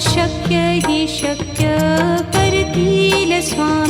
शक्य हि शक्य शक्यतिल स्वामी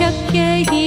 शक्य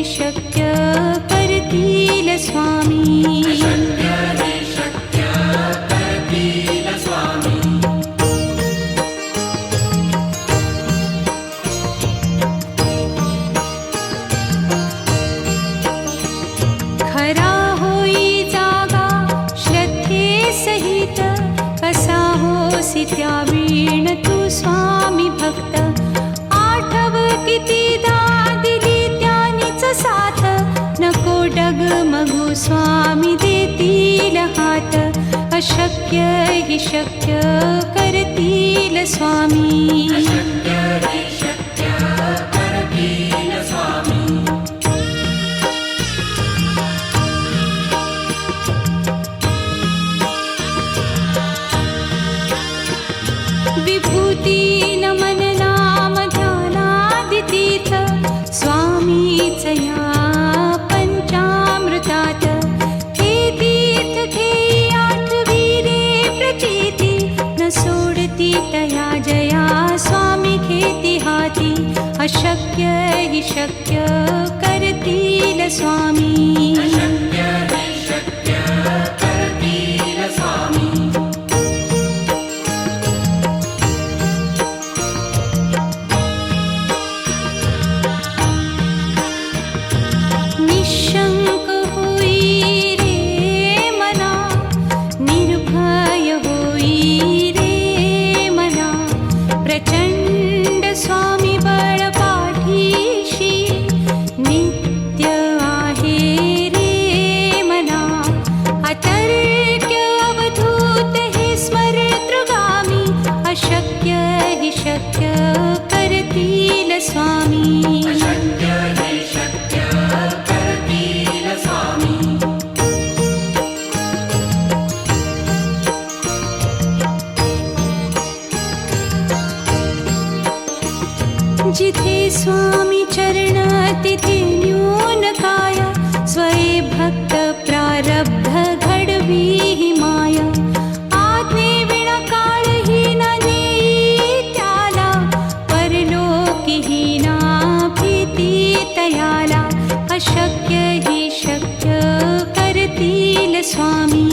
जिथे स्वामी चरणातिथिन्यूनकाय स्वय भक्तप्रारब्धगढवीमाय आग्ने विणाकालहीना नीत्याला परलोकिहीना प्रीति तयाला अशक्य हि शक्य करतील न स्वामी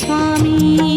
स्वामी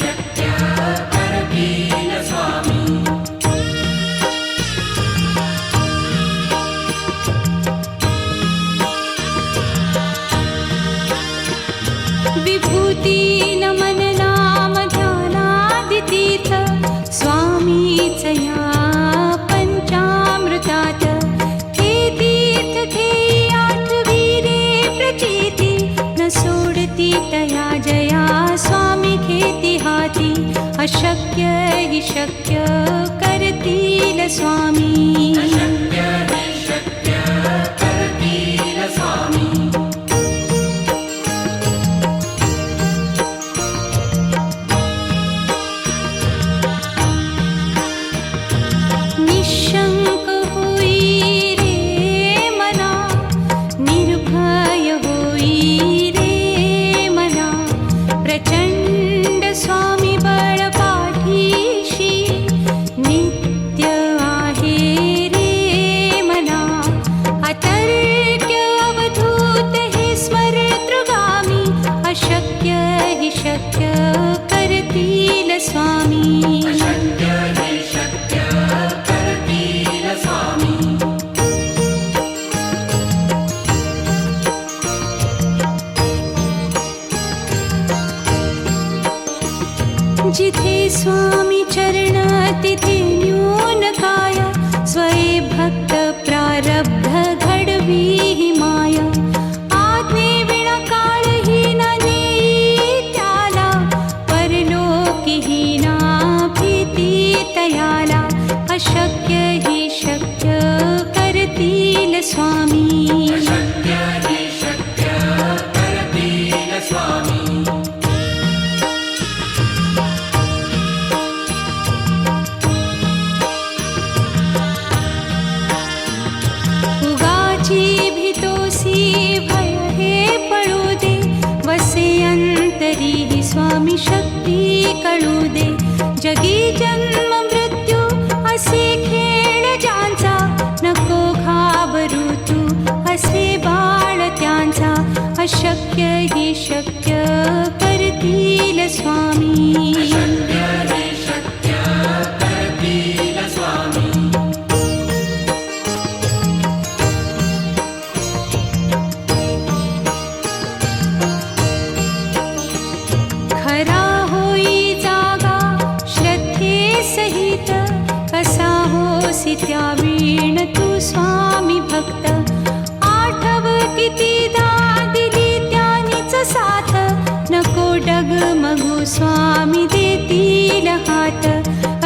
शक्य करतील स्वामी। स्वामी स्वामी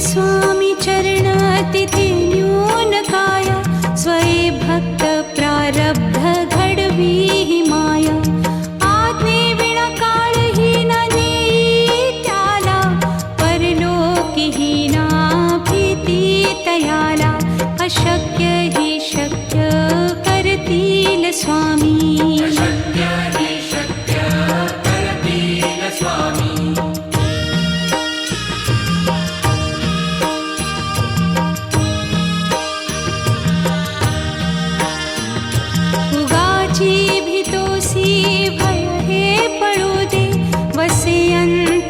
स्वामी चरणातिथिन्यूनकाय स्वये भक्तप्रारब्धगढवीहि माया। आग्ने हीना नित्या परलोकिहीनाप्रीति तया अशक्य हि शक्य करतील न स्वामी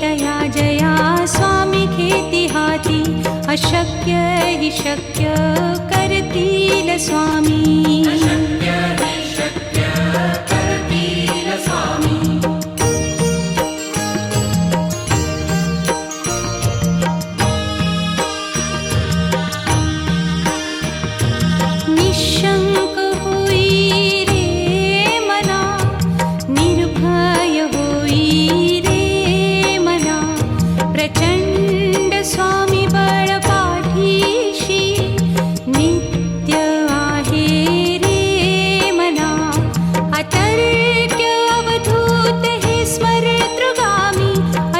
तया जया स्वामी खेती हाथी अशक्य हि शक्य करतील स्वामी।